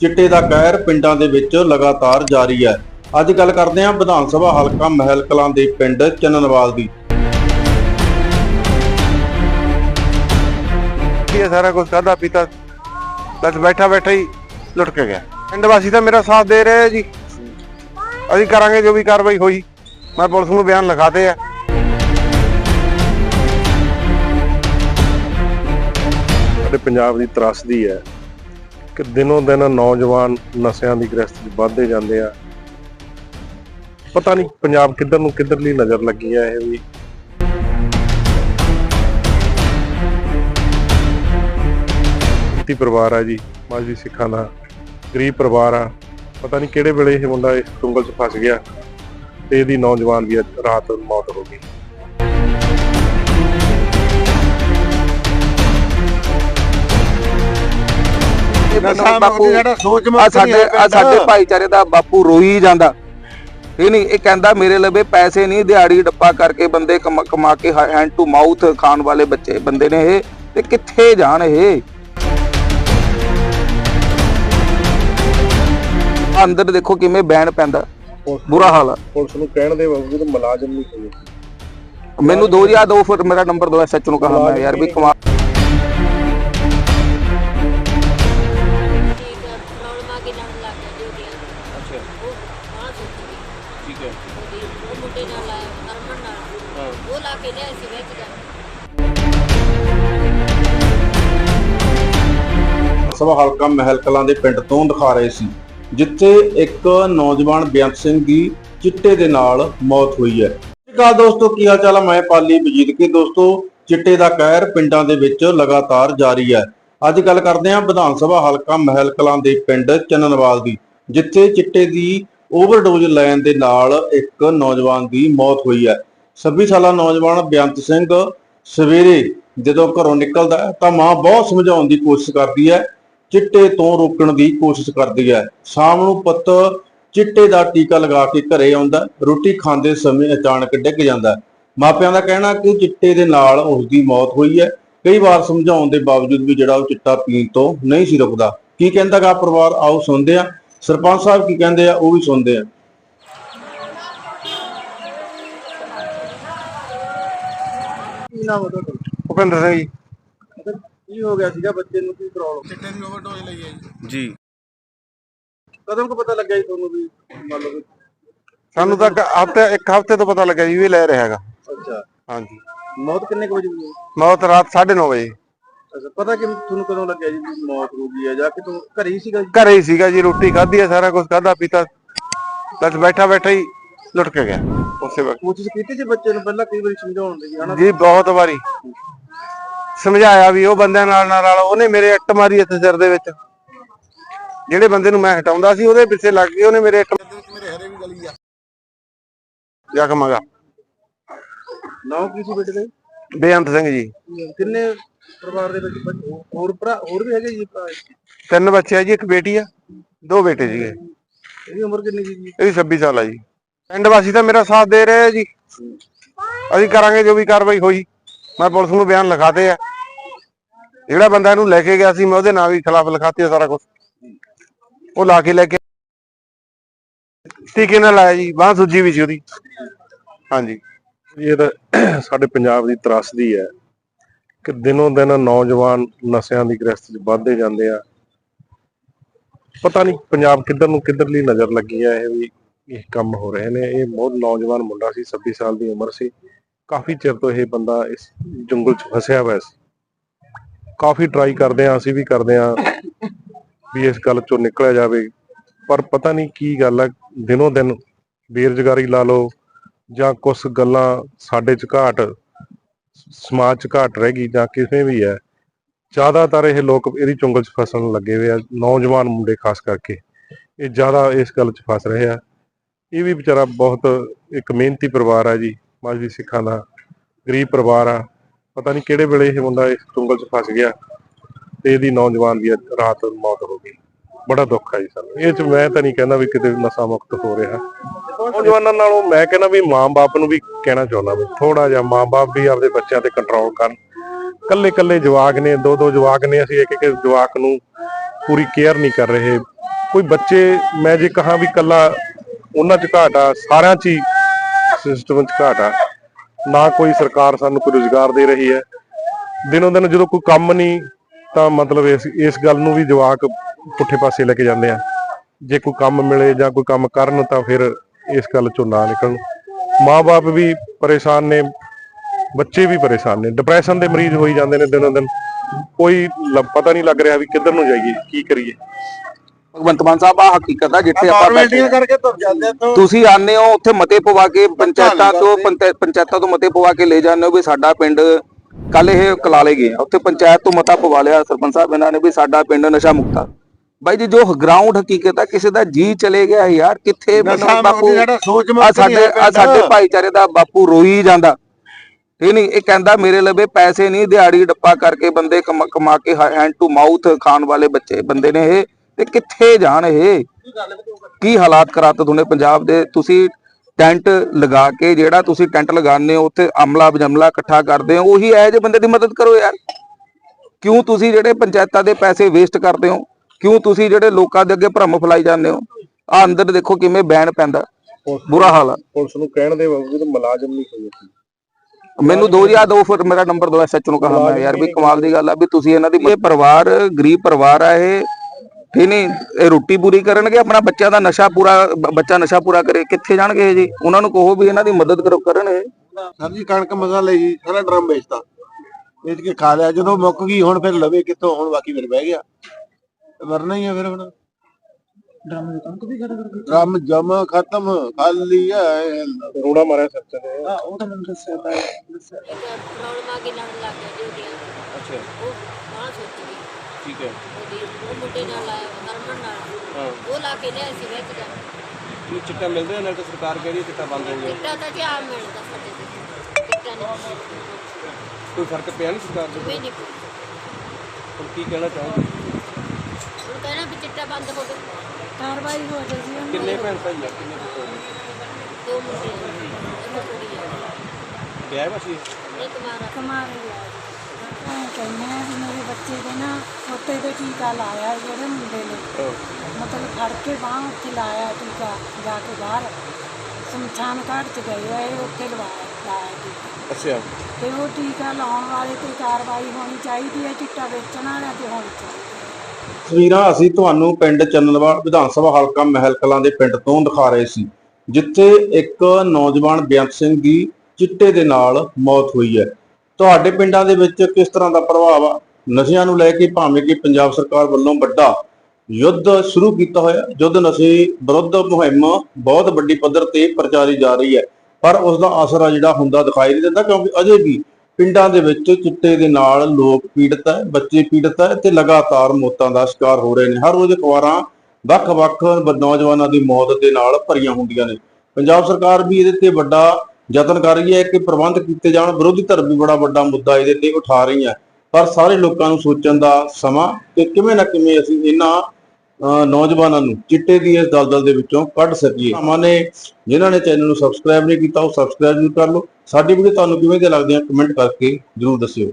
ਚਿੱਟੇ ਦਾ ਕਹਿਰ ਪਿੰਡਾਂ ਦੇ ਵਿੱਚ ਲਗਾਤਾਰ ਜਾਰੀ ਹੈ। ਅੱਜ ਗੱਲ ਕਰਦੇ ਹਾਂ ਵਿਧਾਨ ਸਭਾ ਹਲਕਾ ਮਹਿਲ ਕਲਾਂ ਦੇ ਪਿੰਡ ਚੰਨਨਵਾਲ ਦੀ। ਇਹ ਸਾਰਾ ਕੁਝ ਖਾਦਾ ਪੀਤਾ। ਬਸ ਬੈਠਾ ਬੈਠਾ ਹੀ ਲੁੱਟ ਕੇ ਗਿਆ। ਪਿੰਡ ਵਾਸੀ ਤਾਂ ਮੇਰਾ ਸਾਥ ਦੇ ਰਹੇ ਆ ਜੀ। ਅਸੀਂ ਕਰਾਂਗੇ ਜੋ ਵੀ ਕਾਰਵਾਈ ਹੋਈ। ਮੈਂ ਪੁਲਿਸ ਨੂੰ ਬਿਆਨ ਲਿਖਾਤੇ ਆ। ਸਾਡੇ ਪੰਜਾਬ ਦੀ ਤਰਾਸਦੀ ਹੈ। ਕਿ ਦਿਨੋਂ ਦਿਨ ਨੌਜਵਾਨ ਨਸ਼ਿਆਂ ਦੀ ਗ੍ਰਸਤ 'ਚ ਵੱਧਦੇ ਜਾਂਦੇ ਆ। ਪਤਾ ਨਹੀਂ ਪੰਜਾਬ ਕਿੱਧਰ ਨੂੰ ਕਿੱਧਰਲੀ ਨਜ਼ਰ ਲੱਗੀ ਆ ਇਹ ਵੀ। ਤੀ ਪਰਿਵਾਰ ਆ ਜੀ ਮਾਜੀ ਸਿੱਖਾਂ ਦਾ, ਗਰੀਬ ਪਰਿਵਾਰ ਆ। ਪਤਾ ਨਹੀਂ ਕਿਹੜੇ ਵੇਲੇ ਇਹ ਮੁੰਡਾ ਇਸ ਟੁੰਗਲ 'ਚ ਫਸ ਗਿਆ ਤੇ ਇਹਦੀ ਨੌਜਵਾਨ ਵੀ ਅੱਜ ਰਾਤ ਮੌਤ ਹੋ ਗਈ। ਬਾਪੂ। ਸੋਚ ਆ ਸਾਡੇ ਆ ਸਾਡੇ ਭਾਈਚਾਰੇ ਦਾ ਬਾਪੂ ਰੋਈ ਜਾਂਦਾ। ਇਹ ਨਹੀਂ ਇਹ ਕਹਿੰਦਾ ਮੇਰੇ ਲਵੇ ਪੈਸੇ ਨਹੀਂ ਦਿਹਾੜੀ ਡੱਪਾ ਕਰਕੇ ਬੰਦੇ ਕਮਾ ਕਮਾ ਕੇ ਹੈਂਡ ਟੂ ਮਾਊਥ ਖਾਣ ਵਾਲੇ ਬੱਚੇ ਬੰਦੇ ਨੇ ਇਹ। ਤੇ ਕਿੱਥੇ ਜਾਣ ਇਹ? ਅੰਦਰ ਦੇਖੋ ਕਿਵੇਂ ਬੈਣ ਪੈਂਦਾ। ਬੁਰਾ ਹਾਲ ਆ। ਪੁਲਿਸ ਨੂੰ ਕਹਿਣ ਦੇ ਬਾਵਜੂਦ ਮੁਲਾਜ਼ਮ ਨਹੀਂ ਹੋਏ ਮੈਨੂੰ 2002 ਫਿਰ ਮੇਰਾ ਨੰਬਰ ਦੋ ਐਸਐਚ ਨੂੰ ਕਹਾ ਮੈਂ ਯਾਰ ਵੀ ਕਮਾ ਲਾ ਕੇ ਲਿਆ ਸੀ ਵਿੱਚ ਜਾ ਸਭਾ ਹਲਕਾ ਮਹਿਲ ਕਲਾਂ ਦੇ ਪਿੰਡ ਤੋਂ ਦਿਖਾ ਰਹੇ ਸੀ, ਜਿੱਥੇ ਇੱਕ ਨੌਜਵਾਨ ਬੇਅੰਤ ਸਿੰਘ ਦੀ ਚਿੱਟੇ ਦੇ ਨਾਲ ਮੌਤ ਹੋਈ ਹੈ। ਸਤਿ ਦੋਸਤੋ, ਕੀ ਹਾਲ ਚਾਲ ਹੈ ਮੈਂ ਪਾਲੀ ਵਜੀਦ ਕੇ ਦੋਸਤੋ, ਚਿੱਟੇ ਦਾ ਕਹਿਰ ਪਿੰਡਾਂ ਦੇ ਵਿੱਚ ਲਗਾਤਾਰ ਜਾਰੀ ਹੈ। ਅੱਜ ਗੱਲ ਕਰਦੇ ਹਾਂ ਵਿਧਾਨ ਸਭਾ ਹਲਕਾ ਮਹਿਲ ਕਲਾਂ ਦੇ ਪਿੰਡ ਚੰਨਨਵਾਲ ਦੀ, ਜਿੱਥੇ ਚਿੱਟੇ ਦੀ ਓਵਰਡੋਜ਼ ਲੈਣ ਦੇ ਨਾਲ ਇੱਕ ਨੌਜਵਾਨ ਦੀ ਮੌਤ ਹੋਈ ਹੈ। 26 ਸਾਲਾ ਨੌਜਵਾਨ ਬੇਅੰਤ ਸਿੰਘ ਸਵੇਰੇ ਜਦੋਂ ਘਰੋਂ ਨਿਕਲਦਾ ਤਾਂ ਮਾਂ ਬਹੁਤ ਸਮਝਾਉਣ ਦੀ ਕੋਸ਼ਿਸ਼ ਕਰਦੀ ਹੈ, ਚਿੱਟੇ ਤੋਂ ਰੋਕਣ ਦੀ ਕੋਸ਼ਿਸ਼ ਕਰਦੀ ਹੈ। ਸ਼ਾਮ ਨੂੰ ਪੁੱਤ ਚਿੱਟੇ ਦਾ ਟੀਕਾ ਲਗਾ ਕੇ ਘਰੇ ਆਉਂਦਾ ਰੋਟੀ ਖਾਂਦੇ ਸਮੇਂ ਅਚਾਨਕ ਡਿੱਗ ਜਾਂਦਾ ਮਾਪਿਆਂ ਦਾ ਕਹਿਣਾ ਕਿ ਚਿੱਟੇ ਦੇ ਨਾਲ ਉਸ ਦੀ ਮੌਤ ਹੋਈ ਹੈ। ਕਈ ਵਾਰ ਸਮਝਾਉਣ ਦੇ ਬਾਵਜੂਦ ਵੀ ਜਿਹੜਾ ਉਹ ਚਿੱਟਾ ਪੀਣ ਤੋਂ ਨਹੀਂ ਸੀ ਰੁਕਦਾ। ਕੀ ਕਹਿੰਦਾਗਾ ਪਰਿਵਾਰ? ਆਓ ਸੁਣਦੇ ਆ ਸਰਪੰਚ ਸਾਹਿਬ ਕੀ ਕਹਿੰਦੇ ਆ, ਉਹ ਵੀ ਸੁਣਦੇ ਆ। ਨਾਮ ਉਹਦਾ? ਭੁਪਿੰਦਰ ਸਿੰਘ ਜੀ। ਕੀ ਹੋ ਗਿਆ ਸੀਗਾ? ਬੱਚੇ ਨੂੰ ਕੀ ਪ੍ਰੋਬਲਮ ਚਿੱਟੇ ਦੀ ਓਵਰਡੋਜ਼ ਲਈ ਹੈ ਜੀ? ਜੀ। ਕਦੋਂ ਕੁ ਪਤਾ ਲੱਗਿਆ ਜੀ ਤੁਹਾਨੂੰ ਵੀ ਮੰਨ ਲਓ ਵੀ ਸਾਨੂੰ ਤਾਂ ਹਫ਼ਤੇ ਇੱਕ ਹਫ਼ਤੇ ਤੋਂ ਪਤਾ ਲੱਗਿਆ ਜੀ ਵੀ ਲੈ ਰਿਹਾ ਹੈਗਾ। ਅੱਛਾ। ਹਾਂਜੀ। ਮੌਤ ਕਿੰਨੇ ਕੁ ਵਜੇ ਹੋਈ? ਹੈ? ਮੌਤ ਰਾਤ 9:30 ਵਜੇ। ਅੱਛਾ ਪਤਾ ਕਿ ਤੁਹਾਨੂੰ ਕਦੋਂ ਲੱਗਿਆ ਜੀ ਵੀ ਮੌਤ ਹੋ ਗਈ ਹੈ ਜਾਂ ਕਿ ਤੂੰ ਘਰੇ ਹੀ ਸੀਗਾ ਜੀ? ਘਰੇ ਹੀ ਸੀਗਾ ਜੀ ਰੋਟੀ ਖਾਧੀ ਹੈ ਸਾਰਾ ਕੁਝ ਖਾਦਾ ਪੀਤਾ। ਬਸ ਬੈਠਾ ਬੈਠਾ ਹੀ ਲੁੱਟ ਕੇ ਗਿਆ। ਉਸੇ ਵਕਤ ਕੋਸ਼ਿਸ਼ ਕੀਤੀ ਸੀ ਬੱਚੇ ਨੂੰ ਪਹਿਲਾਂ ਕਈ ਵਾਰੀ ਸਮਝਾਉਣ ਦੀ ਹਨਾ। ਜੀ ਬਹੁਤ ਵਾਰੀ। ਸਮਝਾਇਆ ਵੀ ਉਹ ਬੰਦਿਆਂ ਨਾਲ ਨਾਲ ਰਲ ਉਹਨੇ ਮੇਰੇ ਇੱਟ ਮਾਰੀ ਇੱਥੇ ਸਿਰ ਦੇ ਵਿੱਚ। ਜਿਹੜੇ ਬੰਦੇ ਨੂੰ ਮੈਂ ਹਟਾਉਂਦਾ ਸੀ ਉਹਦੇ ਪਿੱਛੇ ਲੱਗ ਕੇ ਉਹਨੇ ਮੇਰੇ ਇੱਟ ਮੇਰੇ ਹਰੇ ਵੀ ਗਲੀ ਆ। ਜ਼ਖਮ ਹੈਗਾ ਨਾਮ ਕੀ ਸੀ ਬੇਟੇ ਦਾ? ਬੇਅੰਤ ਸਿੰਘ ਜੀ। ਕਿੰਨੇ ਪਰਿਵਾਰ ਦੇ ਵਿੱਚ ਬੱਚੇ- ਹੋਰ ਭਰਾ ਹੋਰ ਵੀ ਹੈਗੇ ਜੀ ਤਿੰਨ ਬੱਚੇ ਆ ਜੀ ਇੱਕ ਬੇਟੀ ਆ। ਦੋ ਬੇਟੇ ਜੀ ਇਹਦੀ ਉਮਰ ਕਿੰਨੀ ਸੀ ਜੀ? ਇਹ ਵੀ 26 ਸਾਲ ਆ ਜੀ। ਪਿੰਡ ਵਾਸੀ ਤਾਂ ਮੇਰਾ ਸਾਥ ਦੇ ਰਹੇ ਆ ਜੀ। ਅਸੀਂ ਕਰਾਂਗੇ ਜੋ ਵੀ ਕਾਰਵਾਈ ਹੋਈ। ਮੈਂ ਪੁਲਿਸ ਨੂੰ ਬਿਆਨ ਲਿਖਾਤੇ ਆ। ਜਿਹੜਾ ਬੰਦਾ ਇਹਨੂੰ ਲੈ ਕੇ ਗਿਆ ਸੀ, ਮੈਂ ਉਹਦੇ ਨਾਂ ਵੀ ਖਿਲਾਫ ਲਿਖਾਤੇ ਸਾਰਾ ਕੁਝ ਉਹ ਲਾ ਕੇ ਲੈ ਕੇ ਟੀਕੇ ਨਾਲ ਆਇਆ ਜੀ, ਬਾਹ ਸੁੱਜੀ ਵੀ ਸੀ ਉਹਦੀ। ਹਾਂਜੀ। ਇਹ ਤਾਂ ਸਾਡੇ ਪੰਜਾਬ ਦੀ ਤਰਾਸਦੀ ਹੈ ਕਿ ਦਿਨੋਂ ਦਿਨ ਨੌਜਵਾਨ ਨਸ਼ਿਆਂ ਦੀ ਗ੍ਰਸਤ 'ਚ ਵੱਧਦੇ ਜਾਂਦੇ ਆ। ਪਤਾ ਨਹੀਂ ਪੰਜਾਬ ਕਿੱਧਰ ਨੂੰ ਕਿੱਧਰਲੀ ਨਜ਼ਰ ਲੱਗੀ ਆ ਇਹ ਵੀ। ਇਹ ਕੰਮ ਹੋ ਰਹੇ ਨੇ। ਇਹ ਬਹੁਤ ਨੌਜਵਾਨ ਮੁੰਡਾ ਸੀ 26 ਸਾਲ ਦੀ ਉਮਰ ਸੀ। ਕਾਫੀ ਚਿਰ ਤੋਂ ਇਹ ਬੰਦਾ ਇਸ ਜੰਗਲ 'ਚ ਫਸਿਆ ਹੋਇਆ ਸੀ। ਕਾਫੀ ਟਰਾਈ ਕਰਦੇ ਆ ਅਸੀਂ ਵੀ ਕਰਦੇ ਆ ਵੀ ਇਸ ਗੱਲ 'ਚੋਂ ਨਿਕਲਿਆ ਜਾਵੇ। ਪਰ ਪਤਾ ਨਹੀਂ ਕੀ ਗੱਲ ਹੈ ਦਿਨੋਂ ਦਿਨ ਬੇਰੁਜ਼ਗਾਰੀ ਲਾ ਲਓ ਜਾਂ ਕੁਝ ਗੱਲਾਂ ਸਾਡੇ ਚ ਘਾਟ, ਸਮਾਜ ਚ ਘਾਟ ਰਹਿ ਗਈ ਜਾਂ ਕਿਸੇ ਵੀ ਹੈ, ਜ਼ਿਆਦਾਤਰ ਇਹ ਲੋਕ ਇਹਦੀ ਚੁੰਗਲ ਚ ਫਸਣ ਲੱਗੇ ਹੋਏ ਆ, ਨੌਜਵਾਨ ਮੁੰਡੇ ਖਾਸ ਕਰਕੇ। ਇਹ ਜ਼ਿਆਦਾ ਇਸ ਗੱਲ ਚ ਫਸ ਰਹੇ ਆ। ਇਹ ਵੀ ਵਿਚਾਰਾ ਬਹੁਤ ਇੱਕ ਮਿਹਨਤੀ ਪਰਿਵਾਰ ਆ ਜੀ, ਮਾਝੀ ਸਿੱਖਾਂ ਦਾ, ਗਰੀਬ ਪਰਿਵਾਰ ਆ। ਪਤਾ ਨਹੀਂ ਕਿਹੜੇ ਵੇਲੇ ਇਹ ਮੁੰਡਾ ਇਸ ਚੁੰਗਲ ਚ ਫਸ ਗਿਆ ਤੇ ਇਹਦੀ ਨੌਜਵਾਨ ਦੀ ਅੱਜ ਰਾਤ ਮੌਤ ਹੋ ਗਈ। ਬੜਾ ਦੁੱਖ ਹੈ ਜੀ ਸਾਨੂੰ। ਇਹ ਚ ਮੈਂ ਤਾਂ ਨਹੀਂ ਕਹਿੰਦਾ ਵੀ ਕਿਤੇ ਨਸ਼ਾ ਮੁਕਤ ਹੋ ਰਿਹਾ। ਨੌਜਵਾਨਾਂ ਨਾਲੋਂ ਮੈਂ ਕਹਿੰਦਾ ਵੀ ਮਾਂ-ਬਾਪ ਨੂੰ ਵੀ ਕਹਿਣਾ ਚਾਹੁੰਦਾ ਵੀ ਥੋੜਾ ਜਿਹਾ ਮਾਂ-ਬਾਪ ਵੀ ਆਪਦੇ ਬੱਚਿਆਂ ਤੇ ਕੰਟਰੋਲ ਕਰਨ। ਕੱਲੇ ਕੱਲੇ ਜਵਾਕ ਨੇ ਦੋ ਦੋ ਜਵਾਕ ਨੇ, ਅਸੀਂ ਇੱਕ ਇੱਕ ਜਵਾਕ ਨੂੰ ਪੂਰੀ ਕੇਅਰ ਨਹੀਂ ਕਰ ਰਹੇ। ਕੋਈ ਬੱਚੇ, ਮੈਂ ਜੇ ਕਹਾਂ ਵੀ ਕੱਲਾ ਉਹਨਾਂ 'ਚ ਘਾਟ ਸਾਰਿਆਂ 'ਚ ਹੀ ਸਿਸਟਮ 'ਚ ਘਾਟ ਨਾ ਕੋਈ ਸਰਕਾਰ ਸਾਨੂੰ ਕੋਈ ਰੁਜ਼ਗਾਰ ਦੇ ਰਹੀ ਹੈ। ਦਿਨੋਂ ਦਿਨ ਜਦੋਂ ਕੋਈ ਕੰਮ ਨਹੀਂ, ਤਾਂ ਮਤਲਬ ਇਸ ਇਸ ਗੱਲ ਨੂੰ ਵੀ ਜਵਾਕ ਪੁੱਠੇ ਪਾਸੇ ਲੈ ਕੇ ਜਾਂਦੇ ਆ। ਜੇ ਕੋਈ ਕੰਮ ਮਿਲੇ ਜਾਂ ਕੋਈ ਕੰਮ ਕਰਨ, ਤਾਂ ਫਿਰ ਇਸ ਗੱਲ ਚੋਂ ਨਾ ਨਿਕਲਣ। ਮਾਪੇ ਵੀ ਪਰੇਸ਼ਾਨ ਨੇ, ਬੱਚੇ ਵੀ ਪਰੇਸ਼ਾਨ ਨੇ। ਡਿਪਰੈਸ਼ਨ ਦੇ ਮਰੀਜ਼ ਹੋਈ ਜਾਂਦੇ ਨੇ ਦਿਨੋਂ ਦਿਨ। ਕੋਈ ਪਤਾ ਨਹੀਂ ਲੱਗ ਰਿਹਾ ਵੀ ਕਿੱਧਰ ਨੂੰ ਜਾਈਏ, ਕੀ ਕਰੀਏ। ਭਗਵੰਤ ਮਾਨ ਸਾਹਿਬ ਆ ਹਕੀਕਤ ਆ ਜਿੱਥੇ ਆਪਾਂ ਬੈਠੇ ਹਾਂ। ਕਰਕੇ ਤੁਰ ਜਾਂਦੇ ਆ ਤੁਸੀਂ ਆਨੇ ਹੋ ਉੱਥੇ ਮਤੇ ਪਵਾ ਕੇ ਪੰਚਾਇਤਾਂ ਤੋਂ ਪੰਚਾਇ- ਪੰਚਾਇਤਾਂ ਤੋਂ ਮਤੇ ਪਵਾ ਕੇ ਲੈ ਜਾਂਦੇ ਹੋ ਵੀ ਸਾਡਾ ਪਿੰਡ ਕੱਲ ਇਹ ਕਲਾਲੇ ਗਏ ਆ। ਉੱਥੇ ਪੰਚਾਇਤ ਤੋਂ ਮਤਾ ਪਵਾ ਲਿਆ ਸਰਪੰਚ ਸਾਹਿਬ ਇਹਨਾਂ ਨੇ ਵੀ ਸਾਡਾ ਪਿੰਡ ਨਸ਼ਾ ਮੁਕਤ ਆ ਬਾਈ ਜੀ ਜੋ ਗਰਾਊਂਡ ਹਕੀਕਤ ਆ ਕਿਸੇ ਦਾ ਜੀ ਚਲੇ ਗਿਆ ਯਾਰ ਕਿੱਥੇ ਮੈਨੂੰ ਬਾਪੂ ਸੋਚ ਆ ਸਾਡੇ ਆ ਸਾਡੇ ਭਾਈਚਾਰੇ ਦਾ ਬਾਪੂ ਰੋਈ ਜਾਂਦਾ ਇਹ ਨਹੀਂ ਇਹ ਕਹਿੰਦਾ ਮੇਰੇ ਲਵੇ ਪੈਸੇ ਨਹੀਂ ਦਿਹਾੜੀ ਡੱਪਾ ਕਰਕੇ ਬੰਦੇ ਕਮਾ ਕਮਾ ਕੇ ਹੈਂਡ ਟੂ ਮਾਊਥ ਖਾਣ ਵਾਲੇ ਬੱਚੇ ਬੰਦੇ ਨੇ ਇਹ ਤੇ ਕਿੱਥੇ ਜਾਣ ਇਹ? ਕੀ ਹਾਲਾਤ ਕਰਾਤੇ ਤੁਨੇ ਪੰਜਾਬ ਦੇ? ਤੁਸੀਂ ਟੈਂਟ ਲਗਾ ਕੇ ਜਿਹੜਾ ਤੁਸੀਂ ਟੈਂਟ ਲਗਾਉਂਦੇ ਹੋ ਉੱਥੇ ਅਮਲਾ ਬਜਮਲਾ ਇਕੱਠਾ ਕਰਦੇ ਹੋ ਉਹੀ ਇਹੋ ਜਿਹੇ ਬੰਦੇ ਦੀ ਮਦਦ ਕਰੋ ਯਾਰ। ਕਿਉਂ ਤੁਸੀਂ ਜਿਹੜੇ ਪੰਚਾਇਤਾਂ ਦੇ ਪੈਸੇ ਵੇਸਟ ਕਰਦੇ ਹੋ? ਕਿਉਂ ਤੁਸੀਂ ਜਿਹੜੇ ਲੋਕਾਂ ਦੇ ਅੱਗੇ ਭਰਮ ਫੈਲਾਈ ਜਾਂਦੇ ਹੋ? ਆ ਅੰਦਰ ਦੇਖੋ ਕਿਵੇਂ ਬੈਨ ਪੈਂਦਾ। ਬੁਰਾ ਹਾਲ ਆ। ਪੁਲਿਸ ਨੂੰ ਕਹਿਣ ਦੇ ਬਾਵਜੂਦ ਮੁਲਾਜ਼ਮ ਨਹੀਂ ਕੋਈ। ਮੈਨੂੰ ਦੋ ਜਾਂ ਦੋ ਫਿਰ ਮੇਰਾ ਨੰਬਰ ਦੋ ਐਸਐਚ ਨੂੰ ਕਹਾ ਮੈਂ ਯਾਰ ਵੀ ਕਮਾਲ ਦੀ ਗੱਲ ਆ ਵੀ ਤੁਸੀਂ ਇਹਨਾਂ ਦੀ ਇਹ ਪਰਿਵਾਰ ਗਰੀਬ ਪਰਿਵਾਰ ਆ ਇਹ। ਠੀਕ ਨਹੀਂ ਇਹ ਰੋਟੀ ਪੂਰੀ ਕਰਨਗੇ ਆਪਣਾ ਬੱਚਿਆਂ ਦਾ ਨਸ਼ਾ ਪੂਰਾ ਬੱਚਾ ਨਸ਼ਾ ਪੂਰਾ ਕਰੇ ਕਿੱਥੇ ਜਾਣਗੇ ਜੀ? ਉਹਨਾਂ ਨੂੰ ਕਹੋ ਵੀ ਇਹਨਾਂ ਦੀ ਮਦਦ ਕਰੋ ਕਰਨ ਇਹ ਸਰ ਜੀ ਕਣਕ ਮਸਾਲੇ ਜੀ ਸਾਰਾ ਡਰਮ ਵੇਚਤਾ। ਵੇਚ ਕੇ ਖਾ ਲਿਆ ਜਦੋਂ ਮੁੱਕ ਗਈ ਹੁਣ ਫਿਰ ਲਵੇ ਕਿੱਥੋਂ ਹੁਣ ਬਾਕੀ ਫਿਰ ਬਹਿ ਗਿਆ। ਮਰਨਾ ਹੀ ਆ ਫਿਰ ਹੁਣ। ਡਰਮ ਦੇ ਕਣਕ ਵੀ ਖੜਾ ਕਰ ਡਰਮ ਜਮਾ ਖਤਮ ਖਾਲੀ ਹੈ ਰੋੜਾ ਮਾਰਿਆ ਸੱਚ ਨੇ ਉਹ ਤਾਂ ਮੈਨੂੰ ਦੱਸਿਆ ਤਾਂ ਦੱਸਿਆ ਪ੍ਰੋਬਲਮ ਆ ਗਈ ਲੜਨ ਲੱਗ ਗਿਆ ਜੀ ਉਹਦੀਆਂ ਅੱਛਾ। ਉਹ ਬਾਹਰ ਗਈ। ਠੀਕ ਹੈ। ਉਹਦੀ ਉਹ ਮੁੰਡੇ ਨਾਲ ਆਇਆ ਹਰਮਨ ਨਾਲ। ਹਾਂ। ਉਹ ਲਾ ਕੇ ਲਿਆ ਸੀ ਵਿੱਚ ਜਾ। ਇਹ ਚਿੱਟਾ ਮਿਲਦਾ ਨਾਲ ਤਾਂ ਸਰਕਾਰ ਕਹਿ ਰਹੀ ਹੈ ਚਿੱਟਾ ਬੰਦ ਹੋ ਗਿਆ ਚਿੱਟਾ ਤਾਂ ਜੀ ਆਮ ਮਿਲਦਾ ਸਾਡੇ ਤੇ। ਚਿੱਟਾ ਨਹੀਂ ਕੋਈ ਫ਼ਰਕ ਪਿਆ ਨਹੀਂ ਸਰਕਾਰ ਦੇ ਕੋਈ ਨਹੀਂ ਹੁਣ ਕੀ ਕਹਿਣਾ ਚਾਹੋਗੇ? ਉਹ ਕਹਿਣਾ ਵੀ ਚਿੱਟਾ ਬੰਦ ਹੋ ਗਿਆ। ਕਾਰਵਾਈ ਹੋ ਜਾਏਗੀ ਉਹਨੂੰ ਕਿੰਨੇ ਭੈਣ ਭਾਈ ਆ? ਕਿੰਨੇ ਪੁੱਤਰ ਨੇ? ਦੋ ਮੁੰਡੇ ਇੱਕ ਕੁੜੀ ਆ। ਵਿਆਹ ਵਸੀ ਇੱਕ ਮਾਰਾ ਕਮਾ ਰਹੀ ਆ। ਮੈਂ ਕਹਿੰਦੇ ਆ ਵੀ ਮੇਰੇ ਬੱਚੇ ਦੇ ਨਾ ਉੱਤੇ ਤੇ ਟੀਕਾ ਲਾਇਆ ਜਿਹੜੇ ਮੁੰਡੇ ਨੇ। ਮਤਲਬ ਫੜ ਕੇ ਬਾਹ ਉੱਥੇ ਲਾਇਆ ਟੀਕਾ ਜਾ ਕੇ ਬਾਹਰ। ਸਮਛਾਨ ਘਾਟ ਚ ਗਏ ਆ ਇਹ ਉੱਥੇ ਲਵਾਇਆ ਲਾਇਆ ਟੀਕਾ। ਅੱਛਾ। ਤੇ ਉਹ ਟੀਕਾ ਲਾਉਣ ਵਾਲੇ ਤੇ ਕਾਰਵਾਈ ਹੋਣੀ ਚਾਹੀਦੀ ਹੈ ਚਿੱਟਾ ਵੇਚਣ ਵਾਲਿਆਂ ਤੇ ਹੋਣੀ ਚਾਹੀਦੀ ਹੈ। ਤਸਵੀਰਾਂ ਅਸੀਂ ਤੁਹਾਨੂੰ ਪਿੰਡ ਚੰਨਲਵਾੜ ਵਿਧਾਨ ਸਭਾ ਹਲਕਾ ਮਹਿਲ ਕਲਾਂ ਦੇ ਪਿੰਡ ਤੋਂ ਦਿਖਾ ਰਹੇ ਸੀ ਜਿੱਥੇ ਇੱਕ ਨੌਜਵਾਨ ਬੇਅੰਤ ਸਿੰਘ ਦੀ ਚਿੱਟੇ ਦੇ ਨਾਲ ਮੌਤ ਹੋਈ ਹੈ। ਤੁਹਾਡੇ ਪਿੰਡਾਂ ਦੇ ਵਿੱਚ ਕਿਸ ਤਰ੍ਹਾਂ ਦਾ ਪ੍ਰਭਾਵ ਆ? ਨਸ਼ਿਆਂ ਨੂੰ ਲੈ ਕੇ ਭਾਵੇਂ ਕਿ ਪੰਜਾਬ ਸਰਕਾਰ ਵੱਲੋਂ ਵੱਡਾ ਯੁੱਧ ਸ਼ੁਰੂ ਕੀਤਾ ਹੋਇਆ, ਯੁੱਧ ਨਸ਼ੇ ਵਿਰੁੱਧ ਮੁਹਿੰਮ ਬਹੁਤ ਵੱਡੀ ਪੱਧਰ ਤੇ ਪ੍ਰਚਾਰੀ ਜਾ ਰਹੀ ਹੈ। ਪਰ ਉਸ ਦਾ ਅਸਰ ਆ ਜਿਹੜਾ ਹੁੰਦਾ ਦਿਖਾਈ ਨਹੀਂ ਦਿੰਦਾ, ਕਿਉਂਕਿ ਅਜੇ ਵੀ ਪਿੰਡਾਂ ਦੇ ਵਿੱਚ ਚਿੱਟੇ ਦੇ ਨਾਲ ਲੋਕ ਪੀੜਤ ਹੈ, ਬੱਚੇ ਪੀੜਤ ਹੈ ਤੇ ਲਗਾਤਾਰ ਮੌਤਾਂ ਦਾ ਸ਼ਿਕਾਰ ਹੋ ਰਹੇ ਨੇ। ਹਰ ਰੋਜ਼ ਅਖਬਾਰਾਂ ਵੱਖ-ਵੱਖ ਨੌਜਵਾਨਾਂ ਦੀ ਮੌਤ ਦੇ ਨਾਲ ਭਰੀਆਂ ਹੁੰਦੀਆਂ ਨੇ। ਪੰਜਾਬ ਸਰਕਾਰ ਵੀ ਇਹਦੇ ਤੇ ਵੱਡਾ ਯਤਨ ਕਰ ਰਹੀ ਹੈ ਕਿ ਪ੍ਰਬੰਧ ਕੀਤੇ ਜਾਣ। ਵਿਰੋਧੀ ਧਿਰ ਵੀ ਬੜਾ ਵੱਡਾ ਮੁੱਦਾ ਇਹਦੇ ਲਈ ਉਠਾ ਰਹੀ ਹੈ। ਪਰ ਸਾਰੇ ਲੋਕਾਂ ਨੂੰ ਸੋਚਣ ਦਾ ਸਮਾਂ ਕਿ ਕਿਵੇਂ ਨਾ ਕਿਵੇਂ ਅਸੀਂ ਇਹਨਾਂ, ਅਹ, ਨੌਜਵਾਨਾਂ ਨੂੰ ਚਿੱਟੇ ਦੀ ਇਸ ਦਲਦਲ ਦੇ ਵਿੱਚੋਂ ਕੱਢ ਸਕੀਏ। ਭਰਾਵਾਂ ਨੇ, ਜਿਨ੍ਹਾਂ ਨੇ ਚੈਨਲ ਨੂੰ ਸਬਸਕ੍ਰਾਈਬ ਨਹੀਂ ਕੀਤਾ, ਉਹ ਸਬਸਕ੍ਰਾਈਬ ਜ਼ਰੂਰ ਕਰ ਲਓ। ਸਾਡੀ ਵੀਡੀਓ ਤੁਹਾਨੂੰ ਕਿਵੇਂ ਦੀ ਲੱਗਦੀ ਹੈ ਕਮੈਂਟ ਕਰਕੇ ਜ਼ਰੂਰ ਦੱਸਿਓ।